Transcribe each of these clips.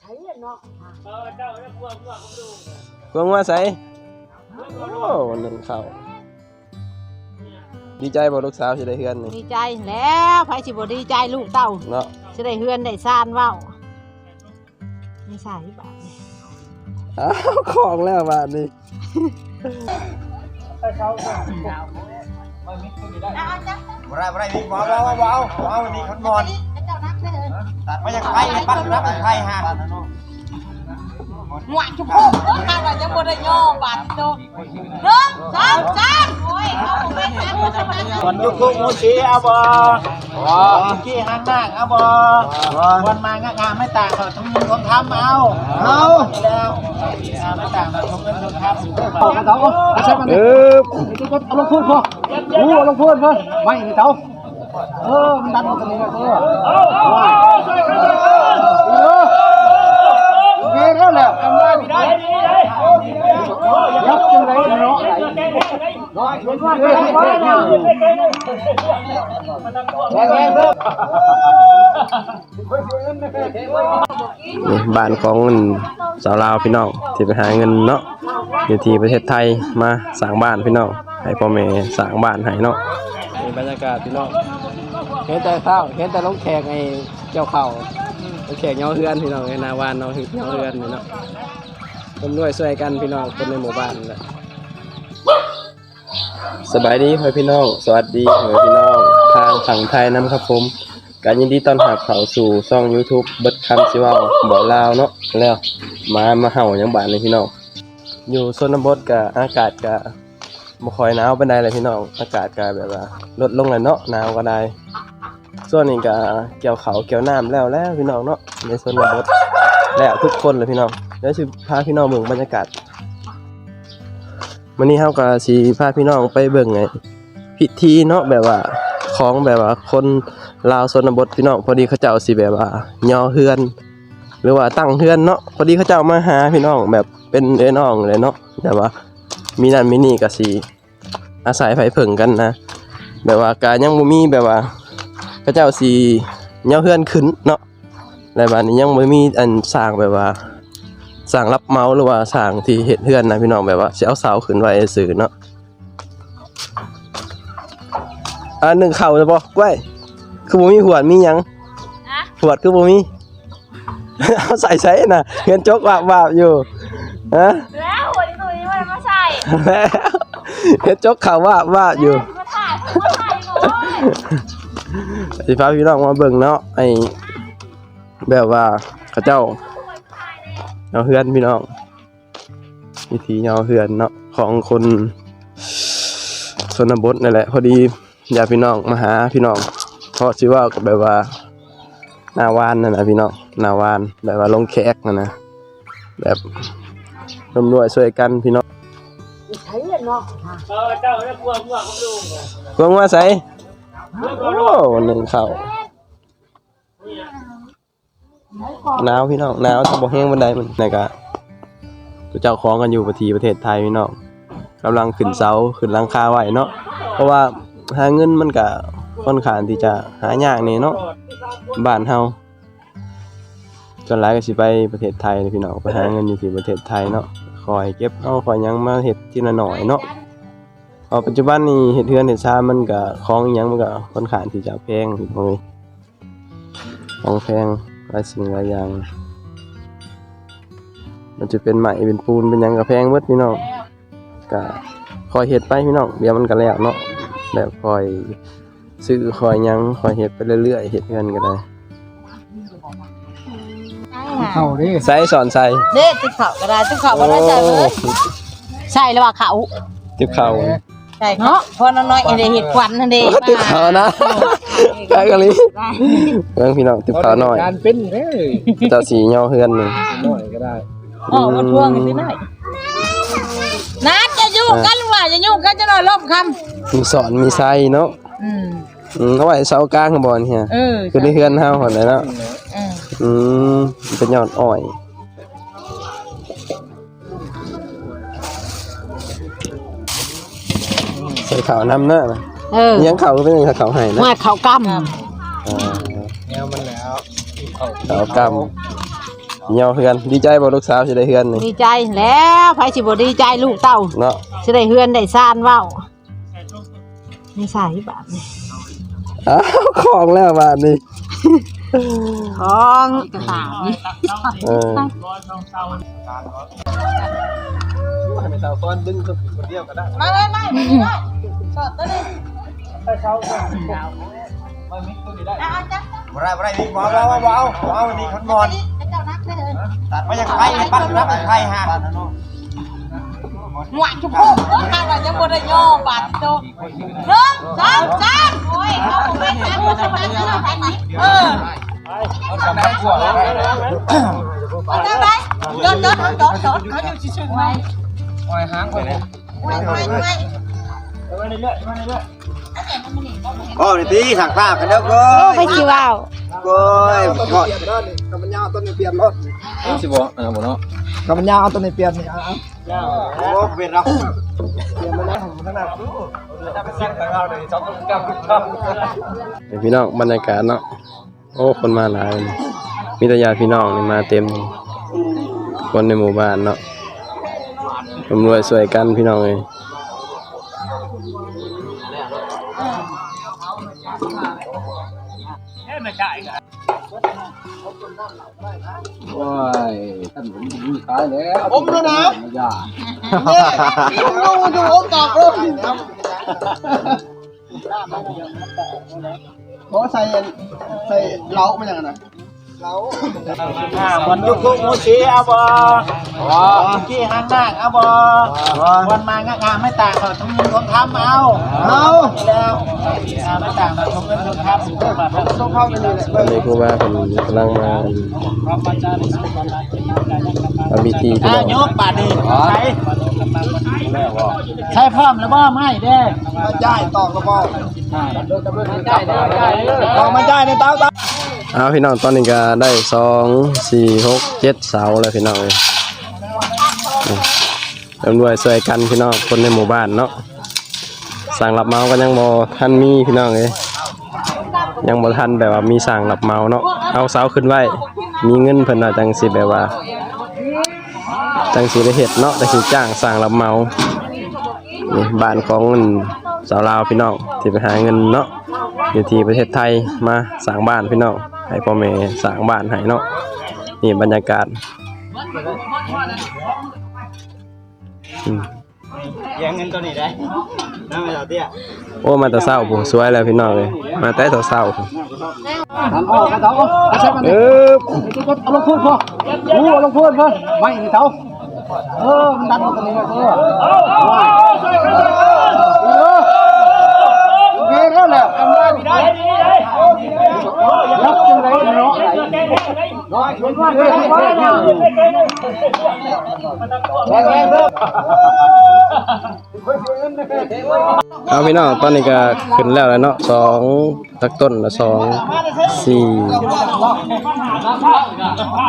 ใช้เนาะเออเจ้าเนี่ยพวกพวกผมดูเพิ่งว่าใส่โอ้วันหนึ่งเข้าดีใจบ่ลูกสาวสิได้เฮือนนี่ดีใจแล้วไผสิบ่ดีใจลูกเต้าเนาะสิได้เฮือนได้ซ่านเว้าไม่ใช่บาทนี่อ้าวของแล้วบาดนี้บ่ได้บ่ได้พี่บ่เอาบ่เอาบ่เอาบ่เอานี่คนมอน ตัดมาจากไข่ปัดรับจากไข่ฮะหมวกจุ๊บข้าวว่าจะบ่ได้ย่อบาทโตเริ่มสามสามโอ้ยเขาบ่เป็นสามบ่สามวันยุกทุกมูชีเอาบ่บ่กี้หางนางเอาบ่วันมางะงามไม่ต่างเขาทั้งมือของทำเอาเอาแล้วงามไม่ต่างเราทงเงินทงทำเอาเตาเอาใช่มันเออเอาลงพูดพอโอ้ลงพูดพอไม่เตา เออมันดันออกันนี่นะเออเออเฮ้ยแล้วแล้วกันได้ไม่ได้ยับจังไรเนาะร้อยชนว่าเลยแรงแรงเพิ่มนี่บ้านของสาวลาวพี่น้องที่ไปหาเงินเนาะอยู่ที่ประเทศไทยมาสร้างบ้านพี่น้องให้พ่อแม่สร้างบ้านให้เนาะ บรรยากาศพี่น้องเห็นแต่ข้าวเห็นแต่ลงแขกไอ้เจ้าเข่าลงแขกเงาเฮือนพี่น้องไอ้นาวานเนาะเงาเฮือนนี่เนาะคนด้วยช่วยกันพี่น้องคนในหมู่บ้านนั่นแหละสบายดีเพื่อพี่น้องสวัสดีเพื่อพี่น้องทางฝั่งไทยนํครับผมการยินดีต้อนรับเข้าสู่ช่อง YouTube เบิดคำสิเว้าบ่ลาวเนาะแล้วมามาเห่ายังบ้านนี่พี่น้องอยู่ชนบทก็อากาศก็บ่ ค่อยหนาวปานใดเลยพี่น้อง อากาศก็แบบว่า ลดลงแล้วเนาะหนาวก็ได้ ส่วนนี้ก็เกี่ยวเขาวเกี่ยวน้ำแล้วแล้วพี่น้องเนาะในชนบทแล้วทุกคนเลยพี่น้องเดี๋ยวสิพาพี่น้องเบิ่งบรรยากาศมื้อนี้เฮาก็สิพาพี่น้องไปเบิ่งไอ้พิธีเนาะแบบว่าของแบบว่าคนลาวชนบทพี่น้องพอดีเขาเจ้าสิแบบว่าย่อเฮือน หรือว่าตั้งเฮือนเนาะพอดีเขาเจ้ามาหาพี่น้องแบบเป็นเอ้น้องเลยเนาะแบบว่า มีนั่นมีนี่ก็สิอาศัยไผเพิ่งกันนะ แบบว่าการยังบ่มีแบบว่าเขาเจ้าสิย่อเฮือนขึ้นเนาะแล้วบัดนี้ยังบ่มีอันสร้างแบบว่าสร้างรับเหมาหรือว่าสร้างที่เฮ็ดเฮือนนะพี่น้องแบบว่าสิเอาเสาขึ้นไว้ซื่อเนาะอันหนึ่งเข่าจะบ่กล้วยคือบ่มีหวดมีหยังหวดคือบ่มีเอาใส่ใส่น่ะเงินจกว่าบาบอยู่ฮะ เงินจกข่าวว่าบาบอยู่มาถ่ายมาถ่ายโอ้ยสิพาพี่น้องมาเบิ่งเนาะไอแบบว่าเขาเจ้าเอาเฮือนพี่น้องวิธีเอาเฮือนเนาะของคนชนบทนั่นแหละพอดีอยากพี่น้องมาหาพี่น้องเพราะสิว่าก็แบบว่าหนาวานนั่นนะพี่น้องหนาวานแบบว่าลงแขกนั่นนะแบบร่วมด้วยช่วยกันพี่น้องใช้ เนาะเออเจ้าเนี่ยพวกพวกผมดูเพิ่งว่าใส่โอ้หนึ่งเข้าหนาวพี่น้องหนาวจะบ่แห้งบันไดมันนะกะเจ้าของกันอยู่ประเทศประเทศไทยพี่น้องกำลังขึ้นเสาขึ้นหลังคาไหวเนาะเพราะว่าหาเงินมันก็ค่อนข้างที่จะหายากนี่เนาะบ้านเฮาจนหลายก็สิไปประเทศไทยพี่น้องไปหาเงินอยู่ที่ประเทศไทยเนาะ คอยเก็บเอาคอยหยังมาเฮ็ดทีละหน่อยเนาะพอปัจจุบันนี้เฮ็ดเฮือนเฮ็ดชามันก็ของอิหยังมันก็ค่อนข้างที่จะแพงพี่น้องเอ้ยของแพงหลายสิ่งหลายอย่าง มันจะเป็นไม้เป็นปูนเป็นหยังก็แพงเบิดพี่น้องก็คอยเฮ็ดไปพี่น้องเดี๋ยวมันก็แล้วเนาะแบบคอยซื้อคอยหยังคอยเฮ็ดไปเรื่อยๆเฮ็ดเฮือนก็ได้ เข้าดิใส่สอนใส่เด้ติ๊กเขาก็ได้ติ๊กเขาบ่ได้ใส่เลยใช่แล้วว่าเขาติบเข่าใช่เนาะพอน้อยๆได้เฮ็ดควันนั่นเด้ติบเข่านะใกล้กันเลยเบิ่งพี่น้องติบเข่าหน่อยการเป็นเด้อเจ้าสีย่อเฮือนนี่หน่อยก็ได้อ๋อมาทวงกันสิหน่อยนัดจะยุ่งกันว่าจะยุ่งกันจะหน่อยลบคำมีสอนมีไส้เนาะอืมอืมเอาไว้เสากลางข้างบนเฮียเออคือในเฮือนเฮาหั่นแหละเนาะเอออืมเป็นยอดอ้อยใส่ข้าวน้ำเนาะเออยังข้าวก็เป็นยังข้าวให้นะมาเขากำอ่าแนวมันแล้วข้าวกเหยาเฮือนดีใจบ่ลูกสาวสิได้เฮือนนี่ดีใจแล้วไผสิบ่ดีใจลูกเต้าเนาะสิได้เฮือนได้ซ่านเว้าไม่ใช่บาทนี่อ้าวของแล้วบาดนี้ ของกระถางนี่เออให้สาวก้อนดึงคนเดียวก็ได้มาเลยไม่ไม่ได้สดตัวนี้เอาเอาจ้ะบ่ได้บ่ได้นี่บ่เอาบ่เอาบ่เอาบ่เอาอันนี้คนนอนเจ้านักได้เลยตัดมาจากไผ่ปัดรับจากไผ่ฮะหวานจุ๊บโอ้ข้าวเรายังบ่ได้ย่อบาทโตหนึ่งสองสามโอ้ยเขาบ่เป็นทางบ่สบายนะไปไหนเออ เอาทำได้กว่าเอาได้ไหมจดจดจดจดเขาอยู่ชื่อๆไว้ปล่อยหางไปเลยไว้ไว้ไว้มาเรื่อยๆมาเรื่อยโอ้นี่ตีถักผ้ากันแล้วก็ไปชิวาวก้อยก็กับมันยาวต้นนี้เปลี่ยนรถสิบ่เออบ่เนาะกับมันยาวเอาต้นนี้เปลี่ยนนี่เอาโอ้เป็นเราเปลี่ยนมาแล้วขนาดพี่น้องบรรยากาศเนาะ โอ้คนมาหลายเลยมีแต่ญาติพี่น้องนี่มาเต็ม คนในหมู่บ้านเนาะรวมรวยสวยกันพี่น้องเลยๆเอ้ยไม่ใช่ครับผมเลยนะนี่ผมดูดูผมตอบเลย เพราะใส่ใส่เล้ามันอย่างนั้นนะเล้าอ่าวันยุกุมูชีเอาบ่อ๋อกี้หางนางเอาบ่วันมางะงามไม่ต่างเขาทั้งเงินทั้งทำเอาเอาแล้วอ่าไม่ต่างเราทั้งเงินทั้งทำอยู่แบบนั้นต้องเข้าไปเลยแหละตอนนี้ครูบาเป็นกำลังมาทำพิธีพี่อ่าน้องยกบาดนี่ใช้ ใช้พร้อมแล้วบ่ไม่เด้มาจ่ายตอกกระบอกตอกมาจ่ายในเต้าตาเอาพี่น้องตอนนี้ก็ได้สองสี่หกเจ็ดเสาแล้วพี่น้องเลยตำรวจช่วยกันพี่น้องคนในหมู่บ้านเนาะสั่งรับเมาก็ยังบ่ทันมีพี่น้องเลยยังบ่ทันแบบว่ามีสั่งรับเมาเนาะเอาเสาขึ้นไว้มีเงินเพิ่นว่าจังสิแบบว่า จังสิได้เฮ็ดเนาะจังสิจ้างสั่งรับเมานี่บ้านของสาวลาวพี่น้องที่ไปหาเงินเนาะอยู่ที่ประเทศไทยมาสร้างบ้านพี่น้องให้พ่อแม่สร้างบ้านให้เนาะนี่บรรยากาศอืมแย่งเงินตัวนี้ได้น้ำไม่เอาเตี้ยโอ้มาแต่เศร้าผมสวยแล้วพี่น้องเลยมาแต่เศร้าๆผมทำออกกันเถอะใช่มันเออเอาลงพูดพออู้เอาลงพูดพอไม่นี่เถอะ เออมันดันกันเลยเออโอเคแล้วแหละทำได้ไม่ได้รับจังไรเนาะร้อยชวนว่าเลยแรงแรงเด้อ เอาพี่น้องตอนนี้ก็ขึ้นแล้วแล้วเนาะสองตักต้นละสองสี่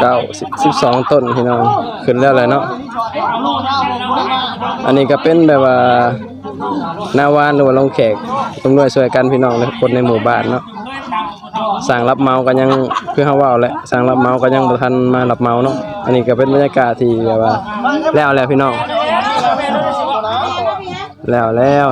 เก้าสิบสิบสองต้นพี่น้องขึ้นแล้วแล้วเนาะอันนี้ก็เป็นแบบว่าหน้าวานหรือว่าลงแขกตำรวจช่วยกันพี่น้องและคนในหมู่บ้านเนาะสั่งรับเมากันยังคือเฮาว้าแหละสั่งรับเมากันยังบ่ทันมารับเมาเนาะอันนี้ก็เป็นบรรยากาศที่แบบว่าแล้วแล้วพี่น้อง แล้วแล้ว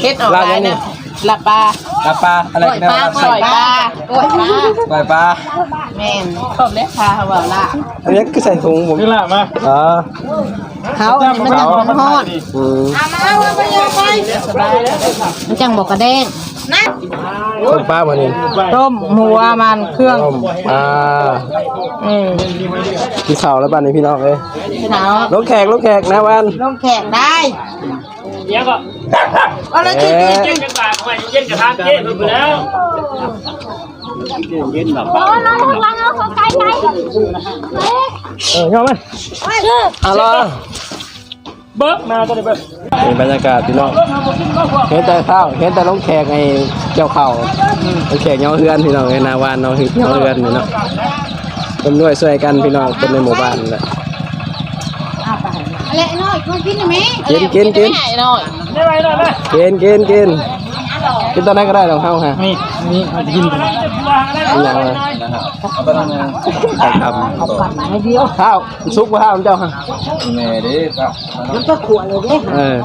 เฮ็ดออกได้นะหลับปลาปลาปลาอะไรปล่อยปลาปล่อยปลาปล่อยปลาปลาปลาแม่นครบแล้วปลาเขาบอกละอันนี้คือใส่ถุงผมนี่แหละมาอ๋อเขาอันนี้มันจังมันฮอดอืมมันจังบอกกระเด้งนะ ต้มปลาบ่นี่ต้มหัวมันเครื่องต้มอ่าอืมกินข้าวแล้วบ้านนี้พี่น้องเอ้ยหนาวลงแขกลงแขกนะวันลงแขกได้เดี๋ยวก็อะไรจริงจริงเย็นกันปากไปเย็นกับทางเย็นไปแล้วโอ้น้องพลังเอาเขาไกลไกลเออเข้ามาเอาล่ะ เบิกมาก็ได้เบิกนี่บรรยากาศพี่น้องเห็นแต่ข้าวเห็นแต่ลงแขกไอ้เจ้าเข่าลงแขกเงาเฮือนพี่น้องไอ้นาวานเนาะเงาเฮือนนี่เนาะคนด้วยช่วยกันพี่น้องคนในหมู่บ้านนั่นแหละอะไรน้อยมากินไหมกินกินกินน้อยได้ไรหน่อยนะกินกินกินกินตอนไหนก็ได้หรอกเฮาฮะนี่นี่มากินกันเป็นอย่างไร เอาไปทำไงไข่ดำข้าวซุปข้าวเจ้าฮะแม่ดิครับเออ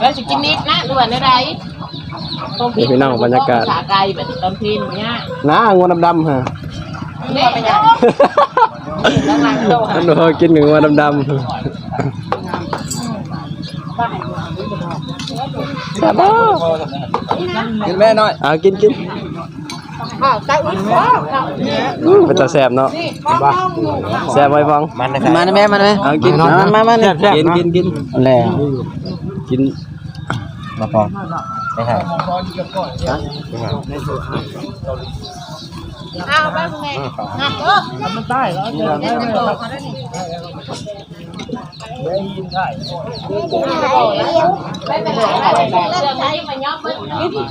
แล้วจะกินนิดนะด่วนได้ไรนี่พี่น้องบรรยากาศขาไก่แบบตอนพินเนี่ยน้างวดำๆฮะนี่เป็นยังแล้วนางโตอันนู้นกินกับงวดำๆแซ่บบ่กินแม่น้อยเอากินกิน ข้าวไก่อุ่นข้าวข้าวอื้อเป็นตาแซ่บเนาะแซ่บไว้ฟังมันมันแม่มันแม่เอากินมันมามันกินกินกินแหละกินมาพอไม่ใช่เอาไปมึงไงงับเออมันใต้แล้วเดี๋ยวโตเขาได้นี่ไม่เป็นไรไม่เป็นไรเรื่องใช้มาย้อม เบิ้ลนี่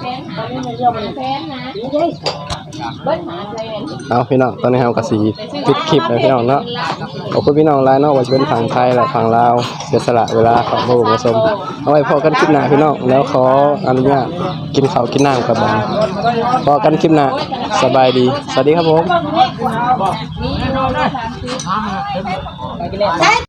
แฟนตอนนี้มันเรื่องมันแฟนนะเบิ้ลหาแฟนเอาพี่น้องตอนนี้เฮาก็สิปิดคลิปแล้วพี่น้องเนาะขอบคุณพี่น้องหลายเนาะว่าจะเป็นฝั่งไทยและฝั่งลาวเสียสละเวลาของพวกผมชมเอาไว้พอกันคลิปหน้าพี่น้องแล้วขออนุญาตกินข้าวกินน้ำกับบ้านพอกันคลิปหน้าสบายดี สวัสดีครับผม